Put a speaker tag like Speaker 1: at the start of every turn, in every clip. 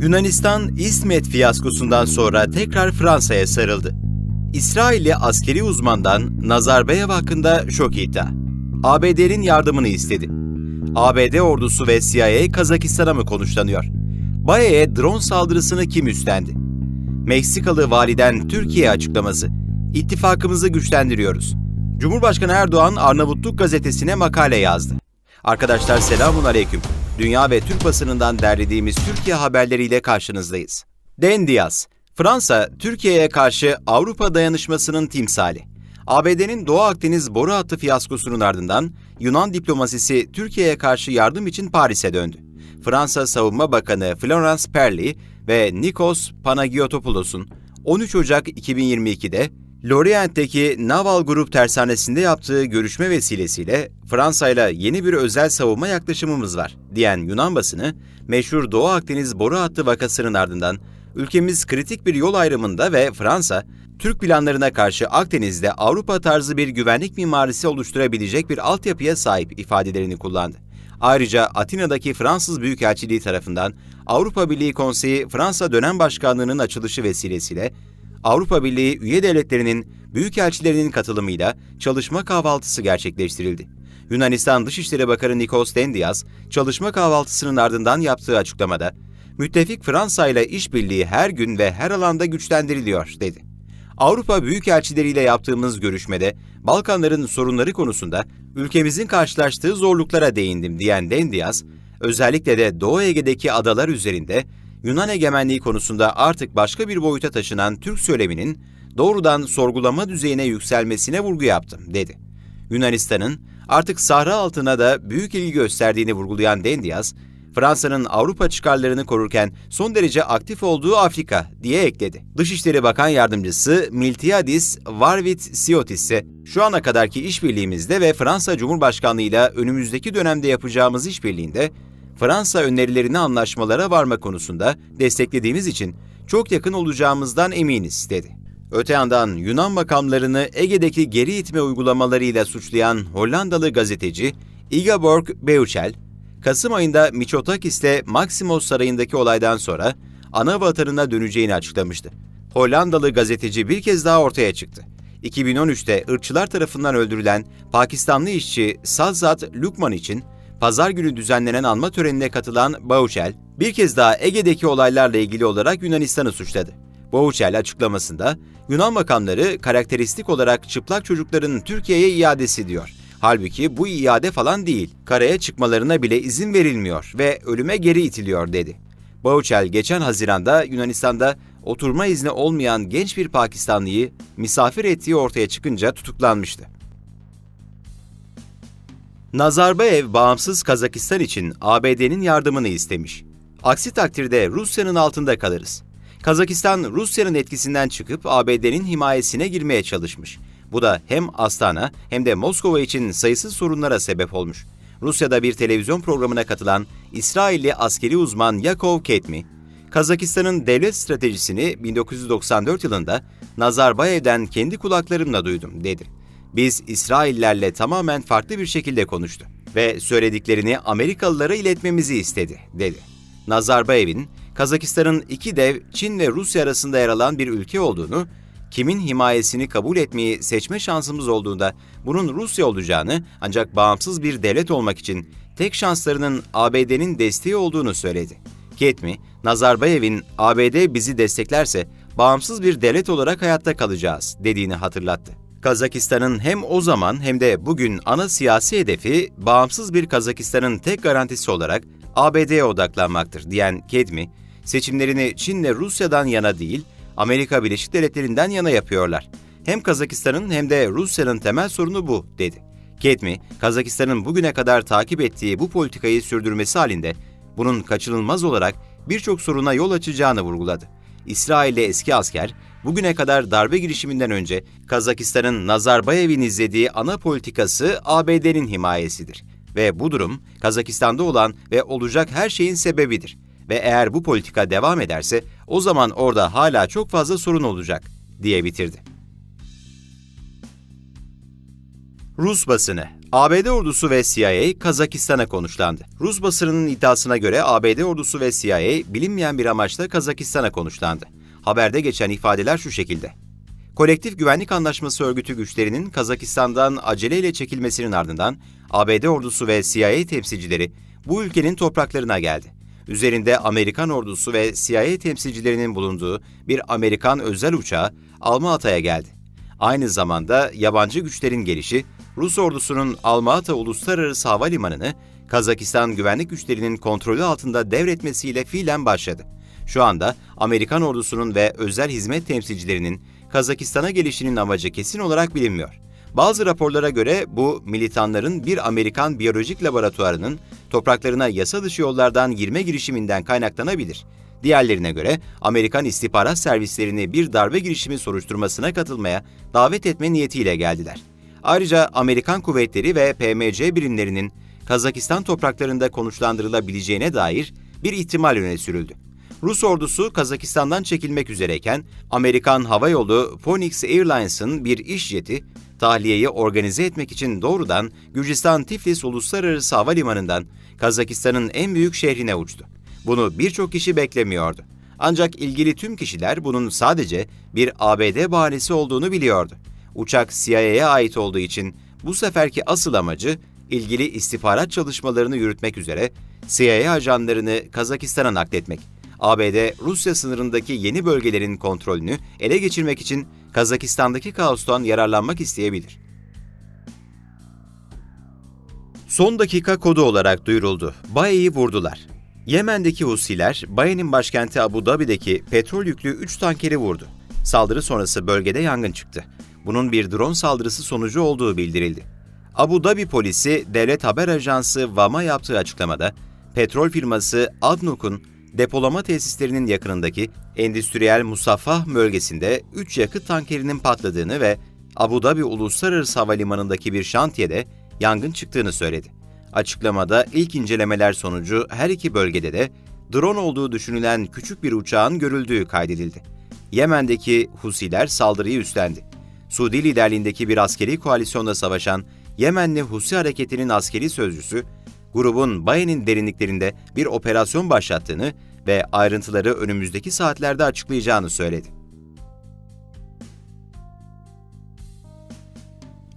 Speaker 1: Yunanistan İsmet fiyaskosundan sonra tekrar Fransa'ya sarıldı. İsrailli askeri uzmandan Nazarbayev hakkında şok iddia. ABD'nin yardımını istedi. ABD ordusu ve CIA Kazakistan'a mı konuşlanıyor? Baye'ye drone saldırısını kim üstlendi? Meksikalı validen Türkiye açıklaması. İttifakımızı güçlendiriyoruz. Cumhurbaşkanı Erdoğan Arnavutluk gazetesine makale yazdı. Arkadaşlar selamun aleyküm. Dünya ve Türk basınından derlediğimiz Türkiye haberleriyle karşınızdayız. Den Diaz, Fransa, Türkiye'ye karşı Avrupa dayanışmasının timsali. ABD'nin Doğu Akdeniz boru hattı fiyaskosunun ardından Yunan diplomasisi Türkiye'ye karşı yardım için Paris'e döndü. Fransa Savunma Bakanı Florence Parly ve Nikos Panagiotopoulous'un 13 Ocak 2022'de Lorient'teki Naval Grup tersanesinde yaptığı görüşme vesilesiyle Fransa'yla yeni bir özel savunma yaklaşımımız var diyen Yunan basını, meşhur Doğu Akdeniz boru hattı vakasının ardından ülkemiz kritik bir yol ayrımında ve Fransa, Türk planlarına karşı Akdeniz'de Avrupa tarzı bir güvenlik mimarisi oluşturabilecek bir altyapıya sahip ifadelerini kullandı. Ayrıca Atina'daki Fransız Büyükelçiliği tarafından Avrupa Birliği Konseyi Fransa dönem başkanlığının açılışı vesilesiyle Avrupa Birliği üye devletlerinin büyükelçilerinin katılımıyla çalışma kahvaltısı gerçekleştirildi. Yunanistan Dışişleri Bakanı Nikos Dendias, çalışma kahvaltısının ardından yaptığı açıklamada, müttefik Fransa ile işbirliği her gün ve her alanda güçlendiriliyor, dedi. Avrupa Büyükelçileriyle yaptığımız görüşmede Balkanların sorunları konusunda ülkemizin karşılaştığı zorluklara değindim diyen Dendias, özellikle de Doğu Ege'deki adalar üzerinde Yunan egemenliği konusunda artık başka bir boyuta taşınan Türk söyleminin doğrudan sorgulama düzeyine yükselmesine vurgu yaptım, dedi. Yunanistan'ın artık Sahra altına da büyük ilgi gösterdiğini vurgulayan Dendias, Fransa'nın Avrupa çıkarlarını korurken son derece aktif olduğu Afrika diye ekledi. Dışişleri Bakan Yardımcısı Miltiadis Varvit Siotis ise şu ana kadarki işbirliğimizde ve Fransa Cumhurbaşkanlığı ile önümüzdeki dönemde yapacağımız işbirliğinde Fransa önerilerini anlaşmalara varma konusunda desteklediğimiz için çok yakın olacağımızdan eminiz, dedi. Öte yandan Yunan makamlarını Ege'deki geri itme uygulamalarıyla suçlayan Hollandalı gazeteci Ingeborg Beuchel, Kasım ayında Mitsotakis'te Maximos Sarayı'ndaki olaydan sonra ana vatanına döneceğini açıklamıştı. Hollandalı gazeteci bir kez daha ortaya çıktı. 2013'te ırkçılar tarafından öldürülen Pakistanlı işçi Sazat Lukman için pazar günü düzenlenen anma törenine katılan Bauchel, bir kez daha Ege'deki olaylarla ilgili olarak Yunanistan'ı suçladı. Bauchel açıklamasında, Yunan makamları karakteristik olarak çıplak çocukların Türkiye'ye iadesi diyor. Halbuki bu iade falan değil, karaya çıkmalarına bile izin verilmiyor ve ölüme geri itiliyor dedi. Bauchel geçen Haziran'da Yunanistan'da oturma izni olmayan genç bir Pakistanlıyı misafir ettiği ortaya çıkınca tutuklanmıştı. Nazarbayev bağımsız Kazakistan için ABD'nin yardımını istemiş. Aksi takdirde Rusya'nın altında kalırız. Kazakistan Rusya'nın etkisinden çıkıp ABD'nin himayesine girmeye çalışmış. Bu da hem Astana hem de Moskova için sayısız sorunlara sebep olmuş. Rusya'da bir televizyon programına katılan İsrailli askeri uzman Yakov Ketmi, Kazakistan'ın devlet stratejisini 1994 yılında Nazarbayev'den kendi kulaklarımla duydum dedi. Biz İsraillerle tamamen farklı bir şekilde konuştu ve söylediklerini Amerikalılara iletmemizi istedi, dedi. Nazarbayev'in Kazakistan'ın iki dev Çin ve Rusya arasında yer alan bir ülke olduğunu, kimin himayesini kabul etmeyi seçme şansımız olduğunda bunun Rusya olacağını ancak bağımsız bir devlet olmak için tek şanslarının ABD'nin desteği olduğunu söyledi. Ketmi, Nazarbayev'in ABD bizi desteklerse bağımsız bir devlet olarak hayatta kalacağız dediğini hatırlattı. Kazakistan'ın hem o zaman hem de bugün ana siyasi hedefi bağımsız bir Kazakistan'ın tek garantisi olarak ABD'ye odaklanmaktır diyen Kedmi, seçimlerini Çin'le Rusya'dan yana değil, Amerika Birleşik Devletleri'nden yana yapıyorlar. Hem Kazakistan'ın hem de Rusya'nın temel sorunu bu, dedi. Kedmi, Kazakistan'ın bugüne kadar takip ettiği bu politikayı sürdürmesi halinde bunun kaçınılmaz olarak birçok soruna yol açacağını vurguladı. İsrail'le eski asker, bugüne kadar darbe girişiminden önce Kazakistan'ın Nazarbayev'in izlediği ana politikası ABD'nin himayesidir. Ve bu durum Kazakistan'da olan ve olacak her şeyin sebebidir. Ve eğer bu politika devam ederse o zaman orada hala çok fazla sorun olacak, diye bitirdi. Rus basını ABD ordusu ve CIA Kazakistan'a konuşlandı. Rus basınının iddiasına göre ABD ordusu ve CIA bilinmeyen bir amaçla Kazakistan'a konuşlandı. Haberde geçen ifadeler şu şekilde. Kolektif Güvenlik Anlaşması örgütü güçlerinin Kazakistan'dan aceleyle çekilmesinin ardından ABD ordusu ve CIA temsilcileri bu ülkenin topraklarına geldi. Üzerinde Amerikan ordusu ve CIA temsilcilerinin bulunduğu bir Amerikan özel uçağı Alma-Ata'ya geldi. Aynı zamanda yabancı güçlerin gelişi, Rus ordusunun Alma-Ata Uluslararası Havalimanı'nı Kazakistan güvenlik güçlerinin kontrolü altında devretmesiyle fiilen başladı. Şu anda Amerikan ordusunun ve özel hizmet temsilcilerinin Kazakistan'a gelişinin amacı kesin olarak bilinmiyor. Bazı raporlara göre bu militanların bir Amerikan biyolojik laboratuvarının topraklarına yasa dışı yollardan girme girişiminden kaynaklanabilir. Diğerlerine göre Amerikan istihbarat servislerini bir darbe girişimi soruşturmasına katılmaya davet etme niyetiyle geldiler. Ayrıca Amerikan kuvvetleri ve PMC birimlerinin Kazakistan topraklarında konuşlandırılabileceğine dair bir ihtimal öne sürüldü. Rus ordusu Kazakistan'dan çekilmek üzereyken Amerikan Hava Yolu Phoenix Airlines'ın bir iş jeti tahliyeyi organize etmek için doğrudan Gürcistan Tiflis Uluslararası Havalimanı'ndan Kazakistan'ın en büyük şehrine uçtu. Bunu birçok kişi beklemiyordu. Ancak ilgili tüm kişiler bunun sadece bir ABD bahanesi olduğunu biliyordu. Uçak CIA'ya ait olduğu için bu seferki asıl amacı ilgili istihbarat çalışmalarını yürütmek üzere CIA ajanlarını Kazakistan'a nakletmek. ABD, Rusya sınırındaki yeni bölgelerin kontrolünü ele geçirmek için Kazakistan'daki kaostan yararlanmak isteyebilir. Son dakika kodu olarak duyuruldu. Baye'yi vurdular. Yemen'deki Husiler, Baye'nin başkenti Abu Dhabi'deki petrol yüklü 3 tankeri vurdu. Saldırı sonrası bölgede yangın çıktı. Bunun bir drone saldırısı sonucu olduğu bildirildi. Abu Dhabi polisi devlet haber ajansı VAM'a yaptığı açıklamada, petrol firması ADNOC'un depolama tesislerinin yakınındaki endüstriyel Musaffah bölgesinde 3 yakıt tankerinin patladığını ve Abu Dhabi Uluslararası Havalimanı'ndaki bir şantiyede yangın çıktığını söyledi. Açıklamada ilk incelemeler sonucu her iki bölgede de drone olduğu düşünülen küçük bir uçağın görüldüğü kaydedildi. Yemen'deki Husiler saldırıyı üstlendi. Suudi liderliğindeki bir askeri koalisyonda savaşan Yemenli Husi hareketinin askeri sözcüsü, grubun Baye'nin derinliklerinde bir operasyon başlattığını ve ayrıntıları önümüzdeki saatlerde açıklayacağını söyledi.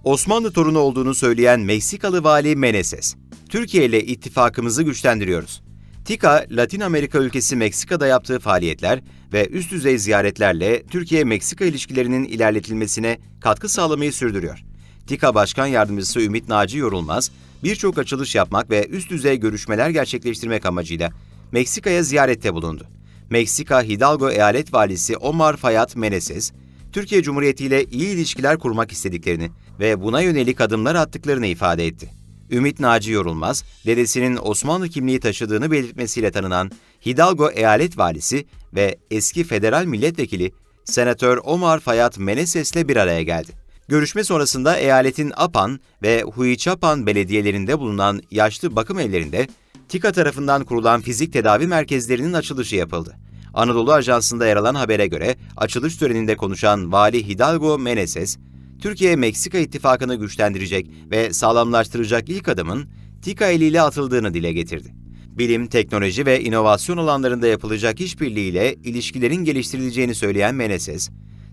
Speaker 1: Osmanlı torunu olduğunu söyleyen Meksikalı vali Meneses, Türkiye ile ittifakımızı güçlendiriyoruz. TİKA, Latin Amerika ülkesi Meksika'da yaptığı faaliyetler ve üst düzey ziyaretlerle Türkiye-Meksika ilişkilerinin ilerletilmesine katkı sağlamayı sürdürüyor. TİKA Başkan Yardımcısı Ümit Naci Yorulmaz, birçok açılış yapmak ve üst düzey görüşmeler gerçekleştirmek amacıyla Meksika'ya ziyarette bulundu. Meksika Hidalgo Eyalet Valisi Omar Fayat Meneses, Türkiye Cumhuriyeti ile iyi ilişkiler kurmak istediklerini ve buna yönelik adımlar attıklarını ifade etti. Ümit Naci Yorulmaz, dedesinin Osmanlı kimliği taşıdığını belirtmesiyle tanınan Hidalgo Eyalet Valisi ve eski federal milletvekili Senatör Omar Fayat Meneses'le bir araya geldi. Görüşme sonrasında eyaletin Apan ve Huichapan belediyelerinde bulunan yaşlı bakım evlerinde TİKA tarafından kurulan fizik tedavi merkezlerinin açılışı yapıldı. Anadolu Ajansı'nda yer alan habere göre açılış töreninde konuşan Vali Hidalgo Meneses, Türkiye-Meksika ittifakını güçlendirecek ve sağlamlaştıracak ilk adımın TİKA eliyle atıldığını dile getirdi. Bilim, teknoloji ve inovasyon alanlarında yapılacak işbirliğiyle ilişkilerin geliştirileceğini söyleyen Meneses,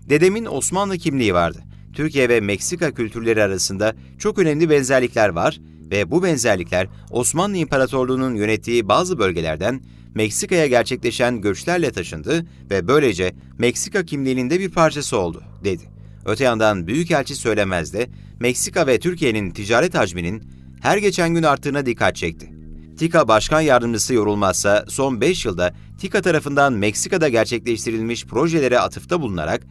Speaker 1: "Dedemin Osmanlı kimliği vardı. Türkiye ve Meksika kültürleri arasında çok önemli benzerlikler var ve bu benzerlikler Osmanlı İmparatorluğu'nun yönettiği bazı bölgelerden Meksika'ya gerçekleşen göçlerle taşındı ve böylece Meksika kimliğinin de bir parçası oldu, dedi. Öte yandan Büyükelçi Söylemez de Meksika ve Türkiye'nin ticaret hacminin her geçen gün arttığına dikkat çekti. TİKA Başkan Yardımcısı yorulmazsa son 5 yılda TİKA tarafından Meksika'da gerçekleştirilmiş projelere atıfta bulunarak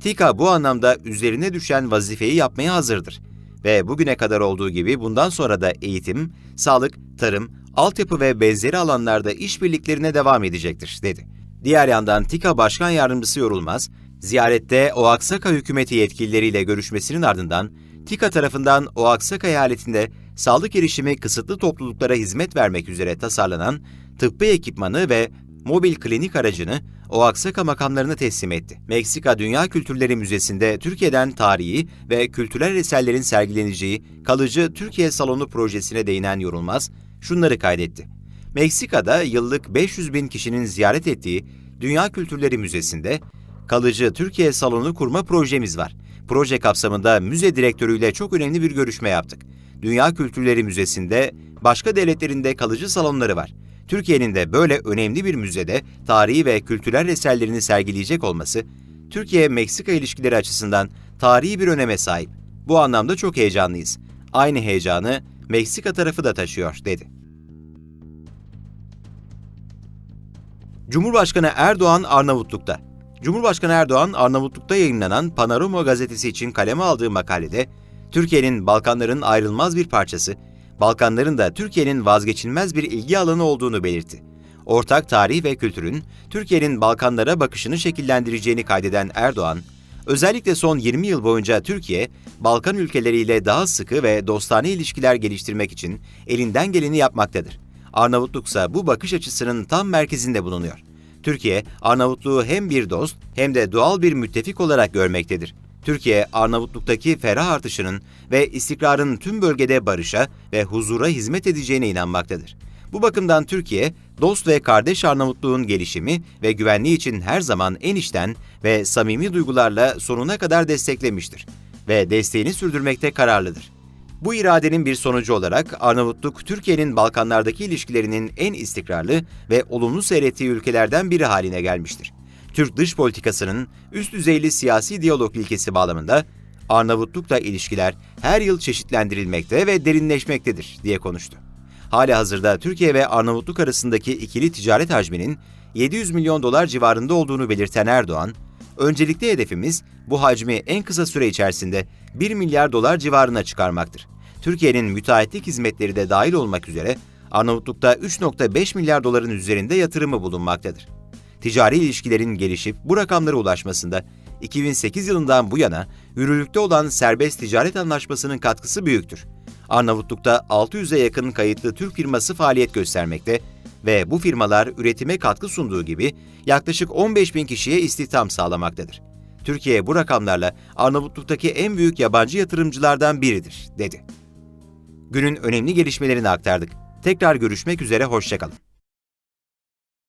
Speaker 1: TİKA bu anlamda üzerine düşen vazifeyi yapmaya hazırdır ve bugüne kadar olduğu gibi bundan sonra da eğitim, sağlık, tarım, altyapı ve benzeri alanlarda işbirliklerine devam edecektir, dedi. Diğer yandan TİKA Başkan Yardımcısı Yorulmaz, ziyarette Oaxaca hükümeti yetkilileriyle görüşmesinin ardından TİKA tarafından Oaxaca eyaletinde sağlık erişimi kısıtlı topluluklara hizmet vermek üzere tasarlanan tıbbi ekipmanı ve mobil klinik aracını Oaxaca makamlarına teslim etti. Meksika Dünya Kültürleri Müzesi'nde Türkiye'den tarihi ve kültürel eserlerin sergileneceği kalıcı Türkiye Salonu projesine değinen Yorulmaz şunları kaydetti. Meksika'da yıllık 500 bin kişinin ziyaret ettiği Dünya Kültürleri Müzesi'nde kalıcı Türkiye Salonu kurma projemiz var. Proje kapsamında müze direktörüyle çok önemli bir görüşme yaptık. Dünya Kültürleri Müzesi'nde başka devletlerin de kalıcı salonları var. Türkiye'nin de böyle önemli bir müzede tarihi ve kültürel eserlerini sergileyecek olması, Türkiye-Meksika ilişkileri açısından tarihi bir öneme sahip. Bu anlamda çok heyecanlıyız. Aynı heyecanı Meksika tarafı da taşıyor, dedi. Cumhurbaşkanı Erdoğan Arnavutluk'ta. Cumhurbaşkanı Erdoğan, Arnavutluk'ta yayınlanan Panorama gazetesi için kaleme aldığı makalede, Türkiye'nin Balkanların ayrılmaz bir parçası, Balkanların da Türkiye'nin vazgeçilmez bir ilgi alanı olduğunu belirtti. Ortak tarih ve kültürün Türkiye'nin Balkanlara bakışını şekillendireceğini kaydeden Erdoğan, özellikle son 20 yıl boyunca Türkiye, Balkan ülkeleriyle daha sıkı ve dostane ilişkiler geliştirmek için elinden geleni yapmaktadır. Arnavutluk ise bu bakış açısının tam merkezinde bulunuyor. Türkiye, Arnavutluğu hem bir dost hem de doğal bir müttefik olarak görmektedir. Türkiye, Arnavutluk'taki ferah artışının ve istikrarın tüm bölgede barışa ve huzura hizmet edeceğine inanmaktadır. Bu bakımdan Türkiye, dost ve kardeş Arnavutluğun gelişimi ve güvenliği için her zaman en içten ve samimi duygularla sonuna kadar desteklemiştir ve desteğini sürdürmekte kararlıdır. Bu iradenin bir sonucu olarak Arnavutluk, Türkiye'nin Balkanlardaki ilişkilerinin en istikrarlı ve olumlu seyrettiği ülkelerden biri haline gelmiştir. Türk dış politikasının üst düzeyli siyasi diyalog ilkesi bağlamında Arnavutluk'la ilişkiler her yıl çeşitlendirilmekte ve derinleşmektedir diye konuştu. Hali hazırda Türkiye ve Arnavutluk arasındaki ikili ticaret hacminin 700 milyon dolar civarında olduğunu belirten Erdoğan, öncelikli hedefimiz bu hacmi en kısa süre içerisinde 1 milyar dolar civarına çıkarmaktır. Türkiye'nin müteahhitlik hizmetleri de dahil olmak üzere Arnavutluk'ta 3.5 milyar doların üzerinde yatırımı bulunmaktadır. Ticari ilişkilerin gelişip bu rakamlara ulaşmasında 2008 yılından bu yana yürürlükte olan serbest ticaret anlaşmasının katkısı büyüktür. Arnavutluk'ta 600'e yakın kayıtlı Türk firması faaliyet göstermekte ve bu firmalar üretime katkı sunduğu gibi yaklaşık 15 bin kişiye istihdam sağlamaktadır. Türkiye bu rakamlarla Arnavutluk'taki en büyük yabancı yatırımcılardan biridir, dedi. Günün önemli gelişmelerini aktardık. Tekrar görüşmek üzere, hoşçakalın.